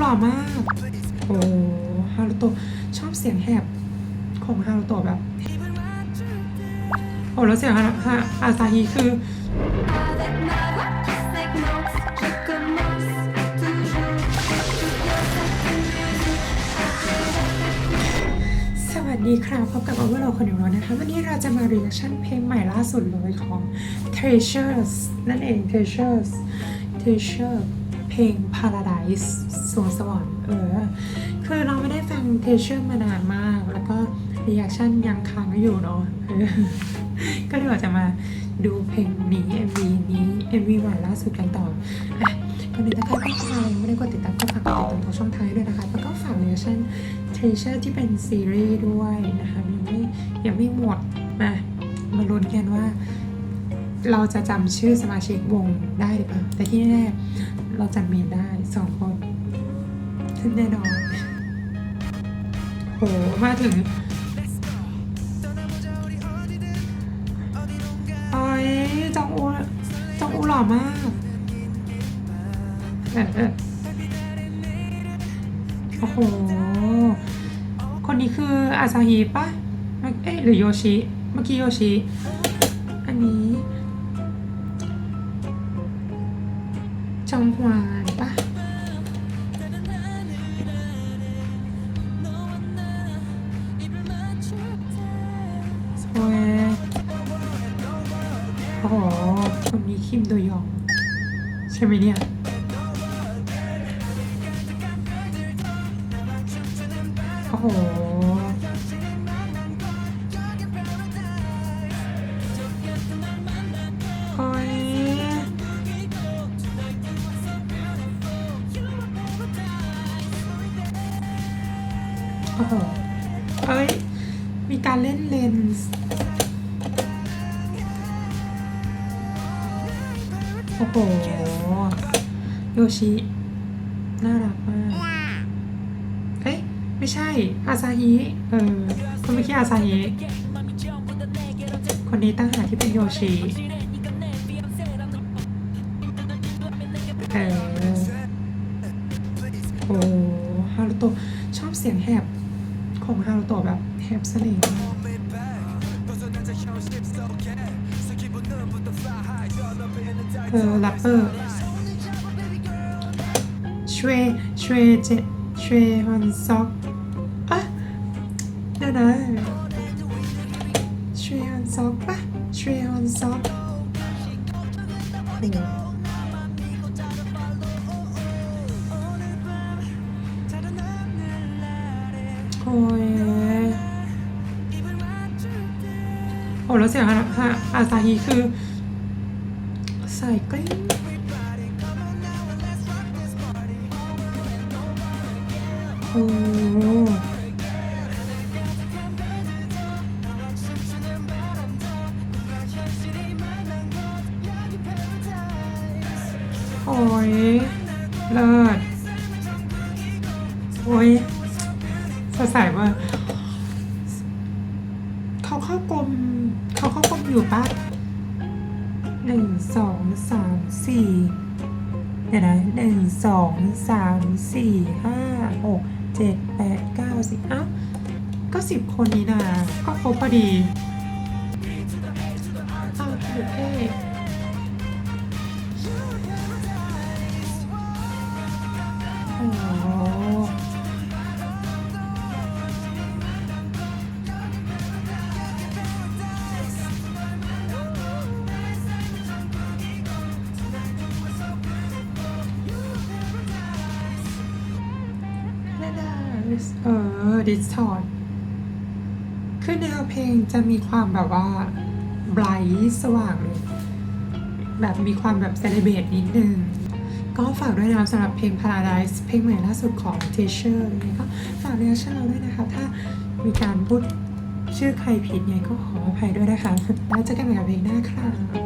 หล่อมาก โอ้ฮารุโตะชอบเสียงแหบของฮารุโตะแบบ โอ้แล้วเสียงฮาฮาอาซาฮิคือ สวัสดีครับพบกับ Overload คนหนึ่งแล้วนะคะ วันนี้เราจะมา reaction เพลงใหม่ล่าสุดเลยของ Treasures นั่นเอง Treasures Treasure เพ ลง Paradise สวงสวรรค์เออ คือเราไม่ได้ฟัง Treasure มานานมาก แล้วก็ reaction ยังค้างอยู่เนาะก็เดี๋ยวจะมาดูเพลงนี้ MV นี้ MV ใหม่ล่าสุดกันต่ออะก่อนอื่นถ้าใครเข้ามายังไม่ได้กดติดตามก็ฝากกดติดตามทุกช่องทางด้วยนะคะ แล้วก็ฝาก reaction Treasure ที่เป็นซีรีส์ด้วยนะคะยังไม่ยังไม่หมดมามาลุ้นกันว่า เราจะจำชื่อสมาชิกวงได้หรือเปล่าแต่ที่แน่ๆเราจำเมนได้สองคนแน่นอนโหมาถึงโอ้ยจองอูจองอูหล่อมากเออเออโอ้โห คนนี้คืออาซาฮิปะเมื่อเอ๊ะหรือโยชิ เมื่อกี้โยชิ อันนี้ จองฮวานปะโอ้ยโอ้โหคนนี้คิมโดยอง ใช่ไหมเนี่ยโอ้โห อ้โหเอ้ย มีการเล่นเลนส์โอ้โห โยชิ น่ารักมากเอ้ย ไม่ใช่ อาซาฮิ เออคนเมื่อกี้อาซาฮิ คนนี้ตั้งหาที่เป็นโยชิ เออโอ้ฮารุโตชอบเสียงแหบ ของฮารุโตะแบบแหบเสน่ห์มากเออแรปเปอร์ช่วช่วเจช่วฮอนซอกอะเดี๋ยวนะช่วฮอนซอกปะช่วฮอนซอกโอ้แล้วเสียงอาซาฮีคือใส่กลิ้งโอ้โอ้ยเลิศโอ้ยสดใสมากเขาเข้ากลม เขาเข้ากลมอยู่ปะหนึ่งสองสามสี่เดี๋ยวนะหนึ่งสองสามสี่ห้าหกเจ็ดแปดเก้าสิบอ้าวก็สิบคนนี้นะก็ครบพอดีอ้าวถูกเท่โอ้ เออดิสทอร์คือแนวเพลงจะมีความแบบว่าไบรท์สว่างเลย แบบมีความแบบเซเลเบตนิดนึง ก็ฝากด้วยนะสำหรับเพลง Paradise เพลงใหม่ล่าสุดของ t e a c h e r ยังไงก็ฝากเรียกชื่อเราด้วยนะคะ ถ้ามีการพูดชื่อใครผิดยังไงก็ขออภัยด้วยนะคะ แล้วเจอกันใหม่กับเพลงหน้าค่ะ